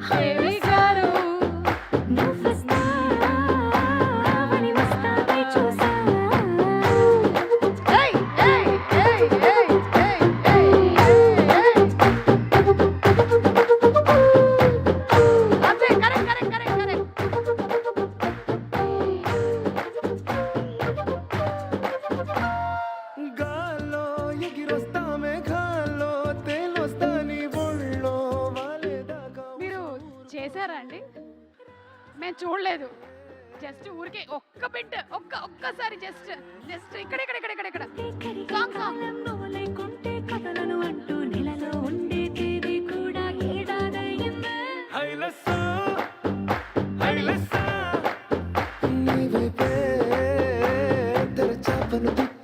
Hayır. అండి మేము చూడలేదు. జస్ట్ ఊరికే ఒక్క బిట్ ఒక్క ఒక్కసారి జస్ట్ జస్ట్ ఇక్కడ ఇక్కడ ఇక్కడ ఇక్కడ ఇక్కడ. సాంగ్ సాంగ్ తిప్పేసా ఒకసారి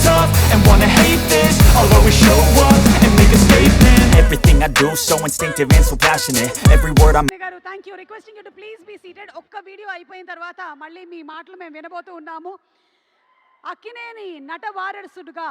Tough and wanna hate this I'll always show up and make a statement Everything I do so instinctive and so passionate Every word I'm గారు thank you requesting you to please be seated ఒక్క video అయిపోయిన తర్వాత మళ్ళీ మీ మాటలు మేము వినబోతూ ఉన్నాము అక్కినేని నట వారసుడుగా